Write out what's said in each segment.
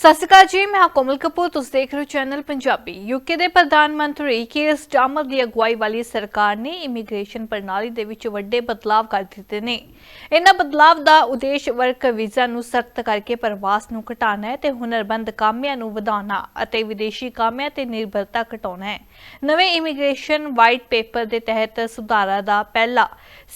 ਸਤਿ ਸ਼੍ਰੀ ਅਕਾਲ ਜੀ, ਮੈਂ ਕੋਮਲ ਕਪੂਰ, ਤੁਸੀਂ ਦੇਖ ਰਹੇ ਹੋ ਚੈਨਲ ਪੰਜਾਬੀ। ਯੂਕੇ ਦੇ ਪ੍ਰਧਾਨ ਮੰਤਰੀ ਕੇਰ ਸਟਾਰਮਰ ਦੀ ਅਗਵਾਈ ਵਾਲੀ ਸਰਕਾਰ ਨੇ ਇਮੀਗ੍ਰੇਸ਼ਨ ਪ੍ਰਣਾਲੀ ਦੇ ਵਿੱਚ ਵੱਡੇ ਬਦਲਾਅ ਕਰ ਦਿੱਤੇ ਨੇ। ਇਹਨਾਂ ਬਦਲਾਅ ਦਾ ਉਦੇਸ਼ ਵਰਕ ਵੀਜ਼ਾ ਨੂੰ ਸਖਤ ਕਰਕੇ ਪ੍ਰਵਾਸ ਨੂੰ ਘਟਾਉਣਾ ਹੈ ਤੇ ਹੁਨਰਬੰਦ ਕਾਮਿਆਂ ਨੂੰ ਵਧਾਉਣਾ ਅਤੇ ਵਿਦੇਸ਼ੀ ਕਾਮਿਆਂ ਤੇ ਨਿਰਭਰਤਾ ਘਟਾਉਣਾ ਹੈ। ਨਵੇਂ ਇਮੀਗ੍ਰੇਸ਼ਨ ਵਾਈਟ ਪੇਪਰ ਦੇ ਤਹਿਤ ਸੁਧਾਰਾਂ ਦਾ ਪਹਿਲਾ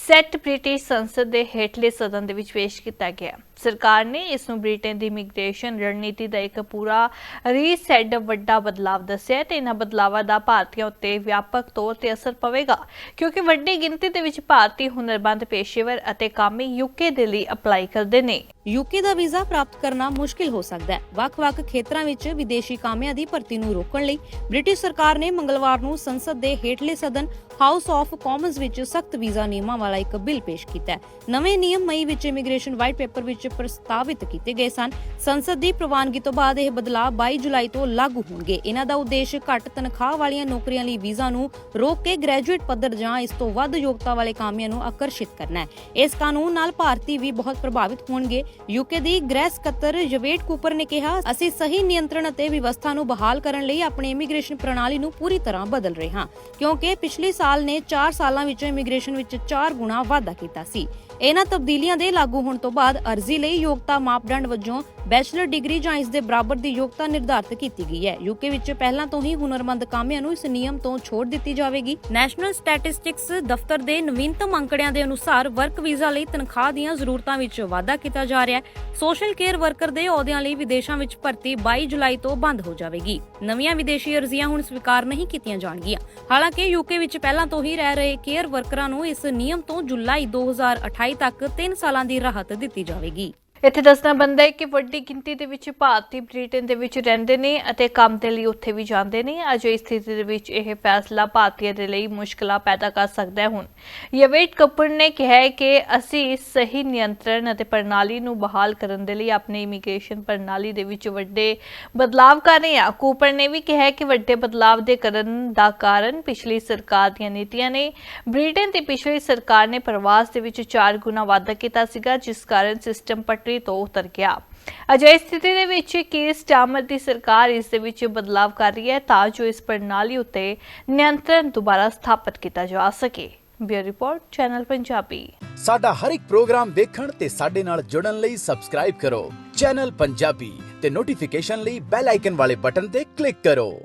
ਸੈੱਟ ਬ੍ਰਿਟਿਸ਼ ਸੰਸਦ ਦੇ ਹੇਠਲੇ ਸਦਨ ਦੇ ਵਿੱਚ ਪੇਸ਼ ਕੀਤਾ ਗਿਆ। ਸਰਕਾਰ ਨੇ ਇਸ ਨੂੰ ਬ੍ਰਿਟੇਨ ਦੀ ਇਮੀਗ੍ਰੇਸ਼ਨ ਰਣਨੀਤੀ ਦਾ ਇੱਕ ਪੂਰਾ ਰੀਸੈਟ ਵੱਡਾ ਬਦਲਾਵ ਦੱਸਿਆ ਤੇ ਇਹਨਾਂ ਬਦਲਾਵਾਂ ਦਾ ਭਾਰਤੀਆਂ ਉੱਤੇ ਵਿਆਪਕ ਤੌਰ ਤੇ ਅਸਰ ਪਵੇਗਾ, ਕਿਉਂਕਿ ਵੱਡੀ ਗਿਣਤੀ ਦੇ ਵਿੱਚ ਭਾਰਤੀ ਹੁਨਰਬੰਦ ਪੇਸ਼ੇਵਰ ਅਤੇ ਕਾਮੇ ਯੂਕੇ ਦੇ ਲਈ ਅਪਲਾਈ ਕਰਦੇ ਨੇ। ਯੂਕੇ ਦਾ ਵੀਜ਼ਾ ਪ੍ਰਾਪਤ ਕਰਨਾ ਮੁਸ਼ਕਿਲ ਹੋ ਸਕਦਾ ਹੈ। ਵੱਖ-ਵੱਖ ਖੇਤਰਾਂ ਵਿੱਚ ਵਿਦੇਸ਼ੀ ਕਾਮਿਆਂ ਦੀ ਭਰਤੀ ਨੂੰ ਰੋਕਣ ਲਈ ਬ੍ਰਿਟਿਸ਼ ਸਰਕਾਰ ਨੇ ਮੰਗਲਵਾਰ ਨੂੰ ਸੰਸਦ ਦੇ ਹੇਠਲੇ ਸਦਨ ਹਾਊਸ ਆਫ ਕਾਮਨਸ ਵਿੱਚ ਸਖਤ ਵੀਜ਼ਾ ਨਿਯਮਾਂ ਵਾਲਾ ਇੱਕ ਬਿੱਲ ਪੇਸ਼ ਕੀਤਾ ਹੈ। ਨਵੇਂ ਨਿਯਮ ਮਈ ਵਿੱਚ ਇਮੀਗ੍ਰੇਸ਼ਨ ਵਾਈਟ ਪੇਪਰ ਵਿੱਚ ਪ੍ਰਸਤਾਵਿਤ ਕੀਤੇ ਗਏ ਸਨ। ਸੰਸਦ ਦੀ ਪ੍ਰਵਾਨਗੀ ਤੋਂ ਬਾਅਦ ਇਹ ਬਦਲਾਅ 22 ਜੁਲਾਈ ਤੋਂ ਲਾਗੂ ਹੋਣਗੇ। ਇਹਨਾਂ ਦਾ ਉਦੇਸ਼ ਘੱਟ ਤਨਖਾਹ ਵਾਲੀਆਂ ਨੌਕਰੀਆਂ ਲਈ ਵੀਜ਼ਾ ਨੂੰ ਰੋਕ ਕੇ ਗ੍ਰੈਜੂਏਟ ਪੱਧਰ ਜਾਂ ਇਸ ਤੋਂ ਵੱਧ ਯੋਗਤਾ ਵਾਲੇ ਕਾਮਿਆਂ ਨੂੰ ਆਕਰਸ਼ਿਤ ਕਰਨਾ ਹੈ। ਇਸ ਕਾਨੂੰਨ ਨਾਲ ਭਾਰਤੀ ਵੀ ਬਹੁਤ ਪ੍ਰਭਾਵਿਤ ਹੋਣਗੇ। ਯੂਕੇ ਦੀ ਗ੍ਰਹਿ ਸਕੱਤਰ ਜਵੇਟ ਕੂਪਰ ਨੇ ਕਿਹਾ, ਅਸੀਂ ਸਹੀ ਨਿਯੰਤਰਣ ਅਤੇ ਵਿਵਸਥਾ ਨੂੰ ਬਹਾਲ ਕਰਨ ਲਈ ਆਪਣੀ ਇਮੀਗ੍ਰੇਸ਼ਨ ਪ੍ਰਣਾਲੀ ਨੂੰ ਪੂਰੀ ਤਰ੍ਹਾਂ ਬਦਲ ਰਹੇ ਹਾਂ, ਕਿਉਂਕਿ ਪਿਛਲੇ ਸਾਲ ਨੇ 4 ਸਾਲਾਂ ਵਿੱਚ ਇਮੀਗ੍ਰੇਸ਼ਨ ਵਿੱਚ 4 ਗੁਣਾ ਵਾਧਾ ਕੀਤਾ ਸੀ। ਇਹਨਾਂ ਤਬਦੀਲੀਆਂ ਦੇ ਲਾਗੂ ਹੋਣ ਤੋਂ ਬਾਅਦ ਅਰਜ਼ੀ ਲਈ ਯੋਗਤਾ ਮਾਪਦੰਡ ਵਜੋਂ ਬੈਚਲਰ ਡਿਗਰੀ ਜਾਂ ਇਸ ਦੇ ਬਰਾਬਰ ਦੀ ਯੋਗਤਾ ਨਿਰਧਾਰਤ ਕੀਤੀ ਗਈ ਹੈ। ਯੂਕੇ ਵਿੱਚ ਪਹਿਲਾਂ ਤੋਂ ਹੀ ਹੁਨਰਮੰਦ ਕਾਮਿਆਂ ਨੂੰ ਇਸ ਨਿਯਮ ਤੋਂ ਛੋਟ ਦਿੱਤੀ ਜਾਵੇਗੀ। ਨੈਸ਼ਨਲ ਸਟੈਟਿਸਟਿਕਸ ਦਫ਼ਤਰ ਦੇ ਨਵੀਨਤਮ ਅੰਕੜਿਆਂ ਦੇ ਅਨੁਸਾਰ ਵਰਕ ਵੀਜ਼ਾ ਲਈ ਤਨਖਾਹ ਦੀਆਂ ਜ਼ਰੂਰਤਾਂ ਵਿੱਚ ਵਾਧਾ ਕੀਤਾ ਜਾ ਰਿਹਾ ਹੈ। ਸੋਸ਼ਲ ਕੇਅਰ ਵਰਕਰ ਦੇ ਅਹੁਦਿਆਂ ਲਈ ਵਿਦੇਸ਼ਾਂ ਵਿੱਚ ਭਰਤੀ 22 ਜੁਲਾਈ ਤੋਂ ਬੰਦ ਹੋ ਜਾਵੇਗੀ। ਨਵੀਆਂ ਵਿਦੇਸ਼ੀ ਅਰਜ਼ੀਆਂ ਹੁਣ ਸਵੀਕਾਰ ਨਹੀਂ ਕੀਤੀਆਂ ਜਾਣਗੀਆਂ। ਹਾਲਾਂਕਿ ਯੂਕੇ ਵਿੱਚ ਪਹਿਲਾਂ ਤੋਂ ਹੀ ਰਹਿ ਰਹੇ ਕੇਅਰ ਵਰਕਰਾਂ ਨੂੰ ਇਸ ਨਿਯਮ ਤੋਂ ਜੁਲਾਈ 2028 ਤੱਕ 3 ਸਾਲਾਂ ਦੀ ਰਾਹਤ ਦਿੱਤੀ ਜਾਵੇਗੀ। ਇੱਥੇ ਦੱਸਣਾ ਬੰਦਾ ਹੈ ਕਿ ਵੱਡੀ ਗਿਣਤੀ ਦੇ ਵਿੱਚ ਭਾਰਤੀ ਬ੍ਰਿਟੇਨ ਦੇ ਵਿੱਚ ਰਹਿੰਦੇ ਨੇ ਅਤੇ ਕੰਮ ਦੇ ਲਈ ਉੱਥੇ ਵੀ ਜਾਂਦੇ ਨੇ। ਅਜਿਹੀ ਸਥਿਤੀ ਦੇ ਵਿੱਚ ਇਹ ਫੈਸਲਾ ਭਾਰਤੀਆਂ ਦੇ ਲਈ ਮੁਸ਼ਕਲਾਂ ਪੈਦਾ ਕਰ ਸਕਦਾ ਹੈ ਹੁਣ। ਯਵੇਟ ਕਪੂਰ ਨੇ ਕਿਹਾ ਹੈ ਕਿ ਅਸੀਂ ਸਹੀ ਨਿਯੰਤਰਣ ਅਤੇ ਪ੍ਰਣਾਲੀ ਨੂੰ ਬਹਾਲ ਕਰਨ ਦੇ ਲਈ ਆਪਣੀ ਇਮੀਗ੍ਰੇਸ਼ਨ ਪ੍ਰਣਾਲੀ ਦੇ ਵਿੱਚ ਵੱਡੇ ਬਦਲਾਵ ਕਰ ਰਹੇ ਹਾਂ। ਕੂਪਰ ਨੇ ਵੀ ਕਿਹਾ ਕਿ ਵੱਡੇ ਬਦਲਾਵ ਦੇ ਕਰਨ ਦਾ ਕਾਰਨ ਪਿਛਲੀ ਸਰਕਾਰ ਦੀਆਂ ਨੀਤੀਆਂ ਨੇ। ਬ੍ਰਿਟੇਨ ਦੀ ਪਿਛਲੀ ਸਰਕਾਰ ਨੇ ਪ੍ਰਵਾਸ ਦੇ ਵਿੱਚ 4 ਗੁਣਾ ਵਾਧਾ ਕੀਤਾ ਸੀਗਾ, ਜਿਸ ਕਾਰਨ ਸਿਸਟਮ ਪਟਰੀ ਤੋਂ ਉਤਰ ਗਿਆ। ਅਜਿਹੀ ਸਥਿਤੀ ਦੇ ਵਿੱਚ ਕੀ ਸਟਾਮਰ ਦੀ ਸਰਕਾਰ ਇਸ ਦੇ ਵਿੱਚ ਬਦਲਾਵ ਕਰ ਰਹੀ ਹੈ ਤਾਂ ਜੋ ਇਸ ਪ੍ਰਣਾਲੀ ਉੱਤੇ ਨਿਯੰਤਰਣ ਦੁਬਾਰਾ ਸਥਾਪਿਤ ਕੀਤਾ ਜਾ ਸਕੇ। Bureau report, channel Punjabi. ਸਾਡਾ ਹਰ ਇੱਕ ਪ੍ਰੋਗਰਾਮ ਦੇਖਣ ਤੇ ਸਾਡੇ ਨਾਲ ਜੁੜਨ ਲਈ ਸਬਸਕ੍ਰਾਈਬ ਕਰੋ। ਚੈਨਲ ਪੰਜਾਬੀ ਤੇ ਨੋਟੀਫਿਕੇਸ਼ਨ ਲਈ ਬੈਲ ਆਈਕਨ ਵਾਲੇ ਬਟਨ ਤੇ ਕਲਿੱਕ ਕਰੋ।